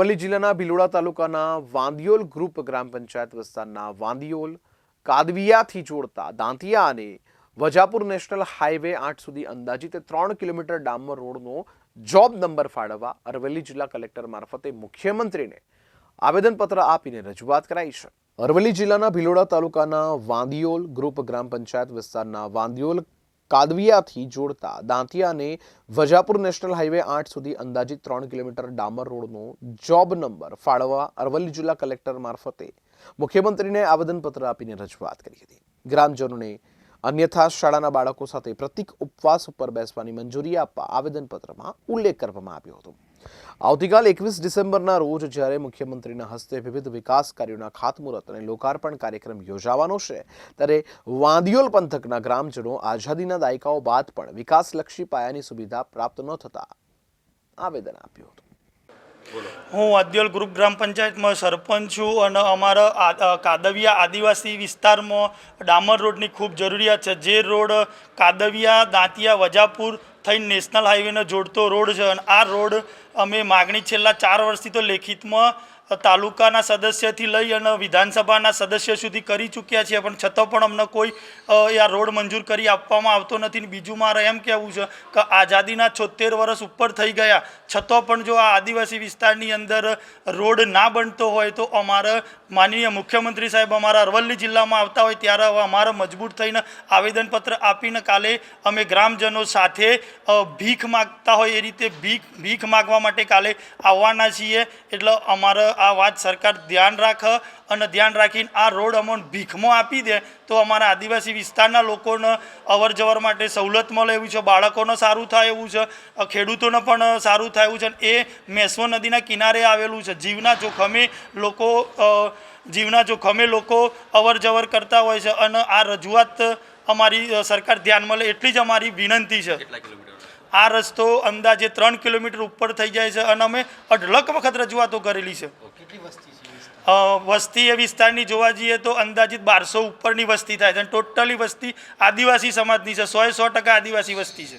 અરવલ્લી જિલ્લાના ભિલોડા તાલુકાના વાંદિયોલ ગ્રુપ ગ્રામ પંચાયત વિસ્તારના વાંદિયોલ કાદવિયાથી જોડતા દાંતિયા અને વજાપુર નેશનલ હાઈવે આઠ સુધી અંદાજિત ત્રણ કિલોમીટર ડામર રોડનો જોબ નંબર ફાળવવા અરવલ્લી જિલ્લા કલેક્ટર મારફતે મુખ્યમંત્રીને આવેદનપત્ર આપીને રજૂઆત કરાઈ છે. અરવલ્લી જિલ્લાના ભિલોડા તાલુકાના વાંદિયોલ ગ્રુપ ગ્રામ પંચાયત વિસ્તારના વાંદિયોલ કાદવિયાથી જોડતા દાંતિયાને વજાપુર નેશનલ હાઈવે આઠ સુધી અંદાજિત ત્રણ કિલોમીટર ડામર રોડનો જોબ નંબર ફાળવવા અરવલ્લી જિલ્લા કલેક્ટર મારફતે મુખ્યમંત્રીને આવેદનપત્ર આપીને રજૂઆત કરી હતી. ગ્રામજનોને અન્યથા શાળાના બાળકો સાથે પ્રતિક ઉપવાસ ઉપર બેસવાની મંજૂરી આપવા આવેદનપત્રમાં ઉલ્લેખ કરવામાં આવ્યો હતો. આવતીકાલ એકવીસ ડિસેમ્બરના રોજ જ્યારે મુખ્યમંત્રીના હસ્તે વિવિધ વિકાસ કાર્યોના ખાતમુહૂર્ત અને લોકાર્પણ કાર્યક્રમ યોજાવાનો છે, ત્યારે વાંદિયોલ પંથકના ગ્રામજનો આઝાદીના દાયકાઓ બાદ પણ વિકાસલક્ષી પાયાની સુવિધા પ્રાપ્ત ન થતા આવેદન આપ્યું હતું. હું વાદ્યોલ ગ્રુપ ગ્રામ પંચાયતમાં સરપંચ છું અને અમારા કાદવિયા આદિવાસી વિસ્તારમાં ડામર રોડની ખૂબ જરૂરિયાત છે. જે રોડ કાદવિયા, દાંતિયા, વજાપુર થઈને નેશનલ હાઈવેને જોડતો રોડ છે અને આ રોડ અમે માગણી છેલ્લા ચાર વર્ષથી તો લેખિતમાં તાલુકાના સદસ્યથી લઈ અને વિધાનસભાના સદસ્ય સુધી કરી ચૂક્યા છીએ, પણ છતાં પણ અમને કોઈ આ રોડ મંજૂર કરી આપવામાં આવતો નથી. બીજું મારે એમ કહેવું છે કે આઝાદીના છોતેર વર્ષ ઉપર થઈ ગયા, છતાં પણ જો આ આદિવાસી વિસ્તારની અંદર રોડ ના બનતો હોય તો અમારે માનનીય મુખ્યમંત્રી સાહેબ અમારા અરવલ્લી જિલ્લામાં આવતા હોય, ત્યારે હવે અમારે મજબૂર થઈને આવેદનપત્ર આપીને કાલે અમે ગ્રામજનો સાથે ભીખ માગતા હોય એ રીતે ભીખ ભીખ માગવા માટે કાલે આવવાના છીએ. એટલે અમારે આ વાત સરકાર ધ્યાન રાખે અને ધ્યાન રાખીને આ રોડ અમને ભીખમાં આપી દે તો અમારા આદિવાસી વિસ્તારના લોકોને અવર જવર માટે સવલત મળે એવું છે, બાળકોને સારું થાય એવું છે ખેડૂતોને પણ સારું થાય એવું છે એ મેસવો નદીના કિનારે આવેલું છે. જીવના જોખમે લોકો જીવના જોખમે લોકો અવર જવર કરતા હોય છે અને આ રજૂઆત અમારી સરકાર ધ્યાનમાં લે એટલી જ અમારી વિનંતી છે. આ રસ્તો અંદાજે ત્રણ કિલોમીટર ઉપર થઈ જાય છે અને અમે અઢળક વખત રજૂઆતો કરેલી છે. વસ્તી એ વિસ્તારની જોવા જઈએ તો અંદાજિત બારસો ઉપરની વસ્તી થાય છે અને ટોટલી વસ્તી આદિવાસી સમાજની છે. સો સો ટકા આદિવાસી વસ્તી છે.